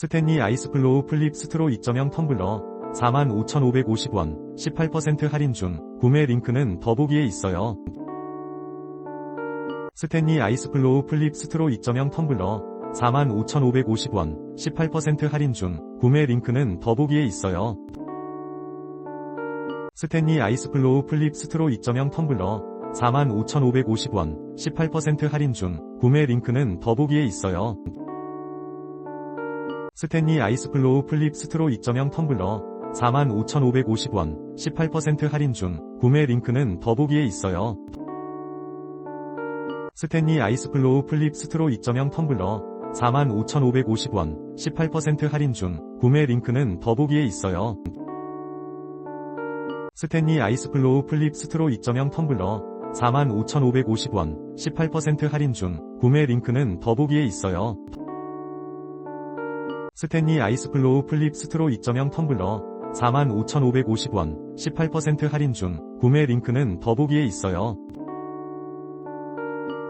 스탠리 아이스플로우 플립 스트로 2.0 텀블러 45,550원 18% 할인 중 구매 링크는 더보기에 있어요. 스탠리 아이스플로우 플립 스트로 2.0 텀블러 45,550원 18% 할인 중 구매 링크는 더보기에 있어요. 스탠리 아이스플로우 플립 스트로 2.0 텀블러 45,550원 18% 할인 중 구매 링크는 더보기에 있어요. 스탠리 아이스플로우 플립 스트로 2.0 텀블러 45,550원 18% 할인 중 구매 링크는 더보기에 있어요. 스탠리 아이스플로우 플립 스트로 2.0 텀블러 45,550원 18% 할인 중 구매 링크는 더보기에 있어요. 스탠리 아이스플로우 플립 스트로 2.0 텀블러 45,550원 18% 할인 중 구매 링크는 더보기에 있어요. 스탠리 아이스플로우 플립 스트로 2.0 텀블러 45,550원 18% 할인 중 구매 링크는 더보기에 있어요.